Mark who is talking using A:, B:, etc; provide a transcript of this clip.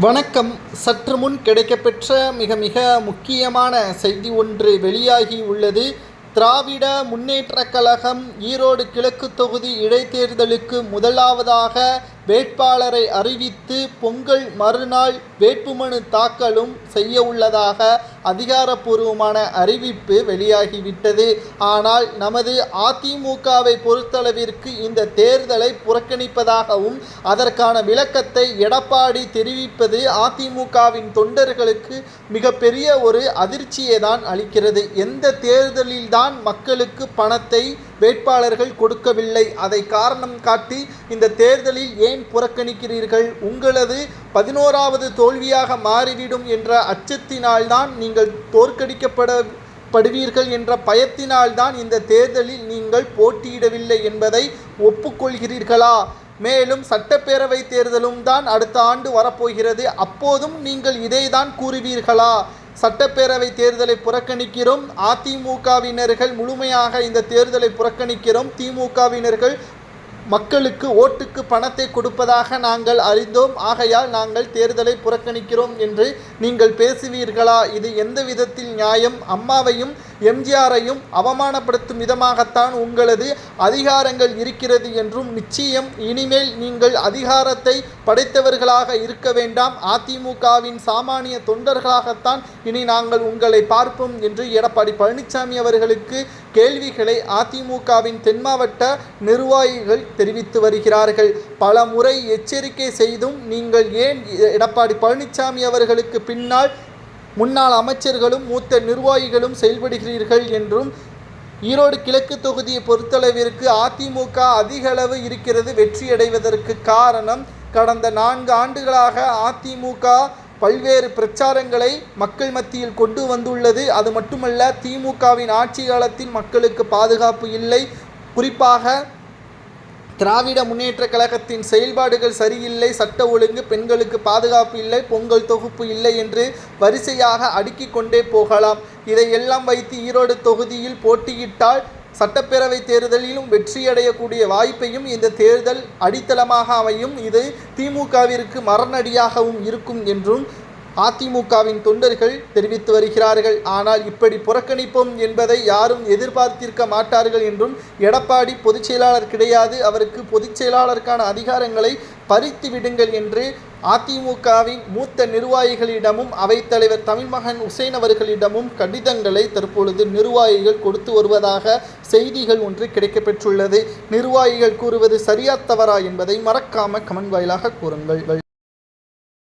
A: வணக்கம். சற்று முன் கிடைக்கப்பெற்ற மிக மிக முக்கியமான செய்தி ஒன்று வெளியாகி உள்ளது. திராவிட முன்னேற்றக் கழகம் ஈரோடு கிழக்கு தொகுதி இடைத்தேர்தலுக்கு முதலாவதாக வேட்பாளரை அறிவித்து பொங்கல் மறுநாள் வேட்புமனு தாக்கலும் செய்ய உள்ளதாக அதிகாரப்பூர்வமான அறிவிப்பு வெளியாகிவிட்டது. ஆனால் நமது அதிமுகவை பொறுத்தளவிற்கு இந்த தேர்தலை புறக்கணிப்பதாகவும் அதற்கான விளக்கத்தை எடப்பாடி தெரிவிப்பது அதிமுகவின் தொண்டர்களுக்கு மிகப்பெரிய ஒரு அதிர்ச்சியை தான் அளிக்கிறது. எந்த தேர்தலில்தான் மக்களுக்கு பணத்தை வேட்பாளர்கள் கொடுக்கவில்லை. அதை காரணம் காட்டி இந்த தேர்தலில் ஏன் புறக்கணிக்கிறீர்கள்? உங்களது பதினோராவது தோல்வியாக மாறிவிடும் என்ற அச்சத்தினால்தான் நீங்கள் தோற்கடிக்கப்பட படுவீர்கள் என்ற பயத்தினால்தான் இந்த தேர்தலில் நீங்கள் போட்டியிடவில்லை என்பதை ஒப்புக்கொள்கிறீர்களா? மேலும் சட்டப்பேரவை தேர்தலும் தான் அடுத்த ஆண்டு வரப்போகிறது. அப்போதும் நீங்கள் இதை தான் கூறுவீர்களா? சட்டப்பேரவை தேர்தலை புறக்கணிக்கிறோம். அதிமுகவினர்கள் முழுமையாக இந்த தேர்தலை புறக்கணிக்கிறோம். திமுகவினர்கள் மக்களுக்கு ஓட்டுக்கு பணத்தை கொடுப்பதாக நாங்கள் அறிந்தோம். ஆகையால் நாங்கள் தேர்தலை புறக்கணிக்கிறோம் என்று நீங்கள் பேசுவீர்களா? இது எந்த விதத்தில் நியாயம்? அம்மாவையும் எம்ஜிஆரையும் அவமானப்படுத்தும் விதமாகத்தான் உங்களது அதிகாரங்கள் இருக்கிறது என்றும் நிச்சயம் இனிமேல் நீங்கள் அதிகாரத்தை படைத்தவர்களாக இருக்க வேண்டாம். அதிமுகவின் சாமானிய தொண்டர்களாகத்தான் இனி நாங்கள் உங்களை பார்ப்போம் என்று எடப்பாடி பழனிசாமி அவர்களுக்கு கேள்விகளை அதிமுகவின் தென் மாவட்ட நிர்வாகிகள் தெரிவித்து வருகிறார்கள். பல முறை எச்சரிக்கை செய்தும் நீங்கள் ஏன் எடப்பாடி பழனிசாமி அவர்களுக்கு பின்னால் முன்னாள் அமைச்சர்களும் மூத்த நிர்வாகிகளும் செயல்படுகிறீர்கள் என்றும் ஈரோடு கிழக்கு தொகுதியை பொறுத்தளவிற்கு அதிமுக அதிக அளவு இருக்கிறது வெற்றியடைவதற்கு காரணம் கடந்த நான்கு ஆண்டுகளாக அதிமுக பல்வேறு பிரச்சாரங்களை மக்கள் மத்தியில் கொண்டு வந்துள்ளது. அது மட்டுமல்ல திமுகவின் ஆட்சி காலத்தில் மக்களுக்கு பாதுகாப்பு இல்லை. குறிப்பாக திராவிட முன்னேற்ற கழகத்தின் செயல்பாடுகள் சரியில்லை சட்ட ஒழுங்கு பெண்களுக்கு பாதுகாப்பு இல்லை பொங்கல் தொகுப்பு இல்லை என்று வரிசையாக அடுக்கிக் கொண்டே போகலாம். இதையெல்லாம் வைத்து ஈரோடு தொகுதியில் போட்டியிட்டால் சட்டப்பேரவை தேர்தலிலும் வெற்றியடையக்கூடிய வாய்ப்பையும் இந்த தேர்தல் அடித்தளமாக அமையும். இது திமுகவிற்கு மரணடியாகவும் இருக்கும் என்றும் அதிமுகவின் தொண்டர்கள் தெரிவித்து வருகிறார்கள். ஆனால் இப்படி புறக்கணிப்போம் என்பதை யாரும் எதிர்பார்த்திருக்க மாட்டார்கள் என்றும் எடப்பாடி பொதுச் செயலாளர் கிடையாது. அவருக்கு பொதுச் செயலாளருக்கான அதிகாரங்களை பறித்து விடுங்கள் என்று அதிமுகவின் மூத்த நிர்வாகிகளிடமும் அவைத்தலைவர் தமிழ்மகன் உசேன் அவர்களிடமும் கடிதங்களை தற்பொழுது நிர்வாகிகள் கொடுத்து வருவதாக செய்திகள் ஒன்று கிடைக்கப்பெற்றுள்ளது. நிர்வாகிகள் கூறுவது சரியா தவறா என்பதை மறக்காம கமெண்ட் வாயிலாக கூறுங்கள்.